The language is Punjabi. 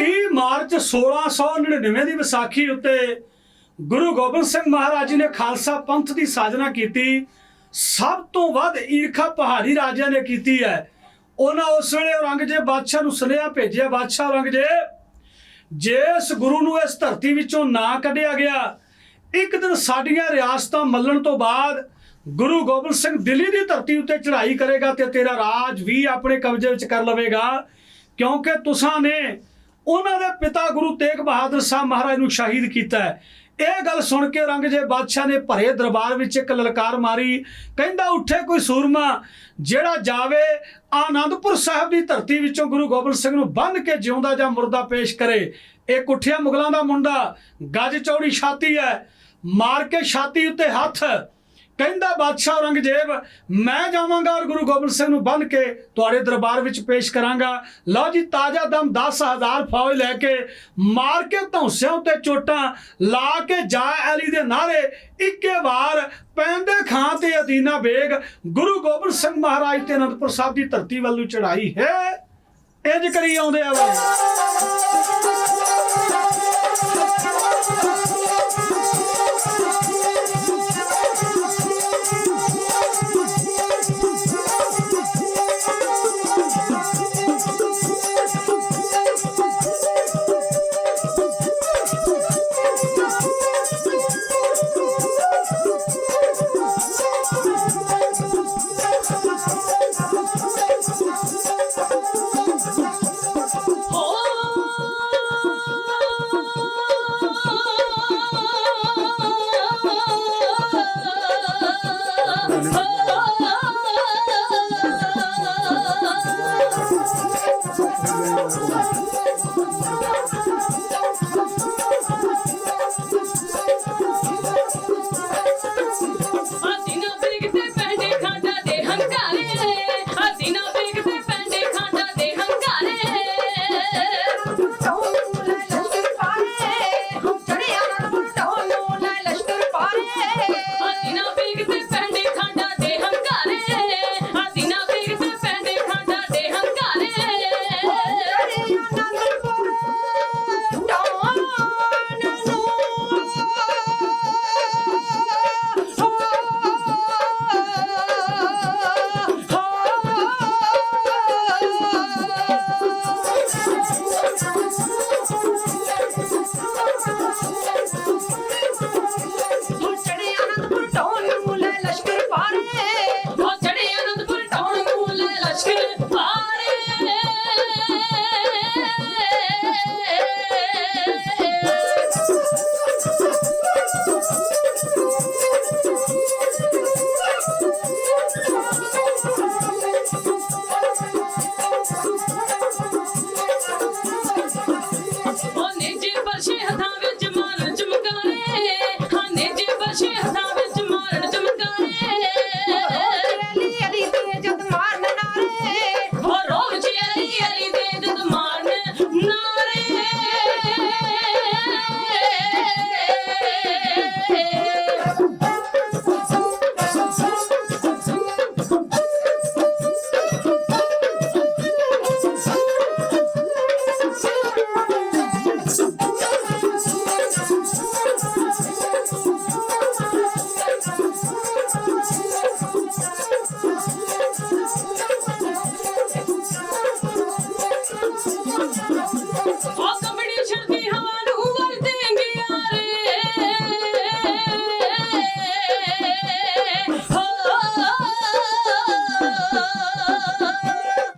30 ਮਾਰਚ 1699 ਦੀ ਵਿਸਾਖੀ ਉੱਤੇ ਗੁਰੂ ਗੋਬਿੰਦ ਸਿੰਘ ਮਹਾਰਾਜ ਜੀ ਨੇ ਖਾਲਸਾ ਪੰਥ ਦੀ ਸਾਜਨਾ ਕੀਤੀ। ਸਭ ਤੋਂ ਵੱਧ ਈਰਖਾ ਪਹਾੜੀ ਰਾਜਿਆਂ ਨੇ ਕੀਤੀ ਹੈ। ਉਹਨਾਂ ਉਸ ਵੇਲੇ ਔਰੰਗਜ਼ੇਬ ਬਾਦਸ਼ਾਹ ਨੂੰ ਸੁਨੇਹਾ ਭੇਜਿਆ, ਬਾਦਸ਼ਾਹ ਔਰੰਗਜ਼ੇਬ ਜਿਸ ਗੁਰੂ ਨੂੰ ਇਸ ਧਰਤੀ ਵਿੱਚੋਂ ਨਾ ਕੱਢਿਆ ਗਿਆ, ਇੱਕ ਦਿਨ ਸਾਡੀਆਂ ਰਿਆਸਤਾਂ ਮੱਲਣ ਤੋਂ ਬਾਅਦ ਗੁਰੂ ਗੋਬਿੰਦ ਸਿੰਘ ਦਿੱਲੀ ਦੀ ਧਰਤੀ ਉੱਤੇ ਚੜ੍ਹਾਈ ਕਰੇਗਾ ਤੇ ਤੇਰਾ ਰਾਜ ਵੀ ਆਪਣੇ ਕਬਜ਼ੇ ਵਿੱਚ ਕਰ ਲਵੇਗਾ। ਕਿਉਂਕਿ ਤੁਸਾਂ ਨੇ ਉਹਨਾਂ ਦੇ ਪਿਤਾ ਗੁਰੂ ਤੇਗ ਬਹਾਦਰ ਸਾਹਿਬ ਮਹਾਰਾਜ ਨੂੰ ਸ਼ਹੀਦ ਕੀਤਾ ਹੈ। ਇਹ ਗੱਲ ਸੁਣ ਕੇ ਔਰੰਗਜ਼ੇਬ ਬਾਦਸ਼ਾਹ ਨੇ ਭਰੇ ਦਰਬਾਰ ਵਿੱਚ ਇੱਕ ਲਲਕਾਰ ਮਾਰੀ। ਕਹਿੰਦਾ, ਉੱਠੇ ਕੋਈ ਸੂਰਮਾ, ਜਿਹੜਾ ਜਾਵੇ, ਆਨੰਦਪੁਰ ਸਾਹਿਬ ਦੀ ਧਰਤੀ ਵਿੱਚੋਂ ਗੁਰੂ ਗੋਬਿੰਦ ਸਿੰਘ ਨੂੰ ਬੰਨ ਕੇ ਜਿਉਂਦਾ ਜਾਂ ਮੁਰਦਾ ਪੇਸ਼ ਕਰੇ। ਇਹ ਕੁੱਠਿਆ ਮੁਗਲਾਂ ਦਾ ਮੁੰਡਾ, ਗੱਜ ਚੌੜੀ ਛਾਤੀ ਹੈ, ਮਾਰ ਕੇ ਛਾਤੀ ਉੱਤੇ ਹੱਥ ਕਹਿੰਦਾ, ਬਾਦਸ਼ਾਹ ਔਰੰਗਜ਼ੇਬ, ਮੈਂ ਜਾਵਾਂਗਾ ਔਰ ਗੁਰੂ ਗੋਬਿੰਦ ਸਿੰਘ ਨੂੰ ਬੰਨ ਕੇ ਤੁਹਾਡੇ ਦਰਬਾਰ ਵਿੱਚ ਪੇਸ਼ ਕਰਾਂਗਾ। ਲਓ ਜੀ, ਤਾਜ਼ਾ ਦਮ 10000 ਫੌਜ ਲੈ ਕੇ ਮਾਰ ਕੇ ਧੌਂਸਿਆਂ ਉੱਤੇ ਚੋਟਾਂ ਲਾ ਕੇ ਜਾ ਅਲੀ ਦੇ ਨਾਰੇ ਇੱਕੇ ਵਾਰ ਪੈਂਦੇ ਖਾਂ ਤੇ ਅਦੀਨਾ ਬੇਗ ਗੁਰੂ ਗੋਬਿੰਦ ਸਿੰਘ ਮਹਾਰਾਜ ਤੇ ਅਨੰਦਪੁਰ ਸਾਹਿਬ ਦੀ ਧਰਤੀ ਵੱਲ ਨੂੰ ਚੜਾਈ ਹੈ। ਇੰਜ ਕਰੀ ਆਉਂਦੇ ਆ ਵਾ